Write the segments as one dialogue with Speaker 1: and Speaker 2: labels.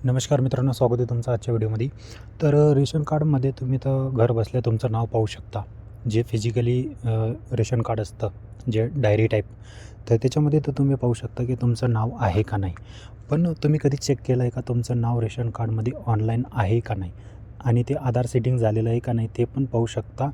Speaker 1: नमस्कार मित्रांनो स्वागत आहे तुमचं आजच्या व्हिडिओमध्ये. तर रेशन कार्डमध्ये तुम्ही तर घर बसल्या तुमचं नाव पाहू शकता. जे फिजिकली रेशन कार्ड असतं जे डायरी टाईप तर त्याच्यामध्ये तर तुम्ही पाहू शकता की तुमचं नाव आहे का नाही. पण तुम्ही कधी चेक केलं आहे का तुमचं नाव रेशन कार्डमध्ये ऑनलाईन आहे का नाही? आणि ते आधार सेटिंग झालेलं आहे का नाही ते पण पाहू शकता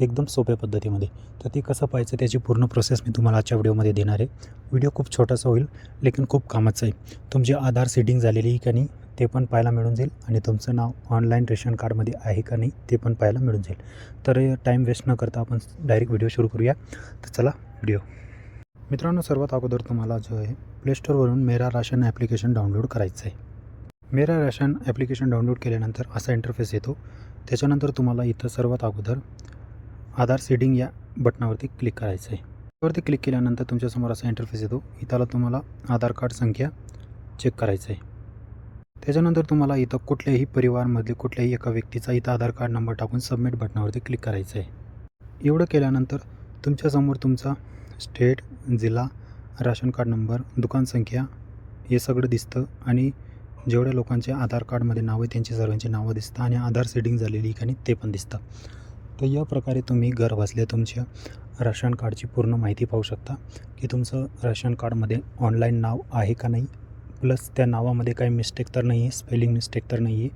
Speaker 1: एकदम सोप्या पद्धतीमध्ये. तर ते कसं पाहायचं त्याची पूर्ण प्रोसेस मी तुम्हाला आजच्या व्हिडिओमध्ये देणार आहे. व्हिडिओ खूप छोटासा होईल लेकिन खूप कामाचा आहे. तुमची आधार सेटिंग झालेली आहे का नाही ते पण पाहायला मिळून जाईल. आणि तुमचं नाव ऑनलाईन रेशन कार्डमध्ये आहे का नाही ते पण पाहायला मिळून जाईल. तर टाईम वेस्ट न करता आपण डायरेक्ट व्हिडिओ सुरू करूया. तर चला व्हिडिओ मित्रांनो सर्वात अगोदर तुम्हाला जो आहे प्लेस्टोरवरून मेरा राशन ॲप्लिकेशन डाउनलोड करायचं आहे. मेरा राशन ॲप्लिकेशन डाउनलोड केल्यानंतर असा इंटरफेस येतो. त्याच्यानंतर तुम्हाला इथं सर्वात अगोदर आधार सेडिंग या बटनावरती क्लिक करायचं आहे. त्यावरती क्लिक केल्यानंतर तुमच्यासमोर असा इंटरफेस येतो. इथला तुम्हाला आधार कार्ड संख्या चेक करायचं आहे. त्याच्यानंतर तुम्हाला इथं कुठल्याही परिवारमधले कुठल्याही एका व्यक्तीचा इथं आधार कार्ड नंबर टाकून सबमिट बटनावरती क्लिक करायचं आहे एवढं केल्यानंतर तुमच्यासमोर तुमचा स्टेट जिल्हा राशन कार्ड नंबर दुकान संख्या हे सगळं दिसतं आणि जेवढ्या लोकांचे आधार कार्डमध्ये नाव आहे त्यांची सर्वांची नावं दिसतं आणि आधार सेटिंग झालेली का ते पण दिसतं तर या प्रकारे तुम्ही घर बसल्या तुमच्या राशन कार्डची पूर्ण माहिती पाहू शकता की तुमचं राशन कार्डमध्ये ऑनलाईन नाव आहे का नाही. प्लस त्या नावामध्ये काही मिस्टेक तर नाही आहे स्पेलिंग मिस्टेक तर नाही आहे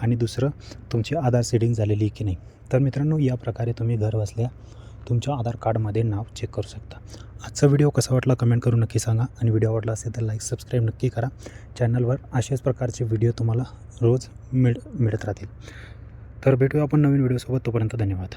Speaker 1: आणि दुसरं तुमची आधार सेटिंग झालेली आहे की नाही? तर मित्रांनो या प्रकारे तुम्ही घर बसल्या तुमच्या आधार कार्डमध्ये नाव चेक करू शकता. आजचा व्हिडिओ कसा वाटला कमेंट करून नक्की सांगा. आणि व्हिडिओ आवडला असेल तर लाईक सबस्क्राईब नक्की करा. चॅनलवर अशाच प्रकारचे व्हिडिओ तुम्हाला रोज मिळ मिळत राहतील. तर भेटूया आपण नवीन व्हिडिओसोबत तोपर्यंत धन्यवाद.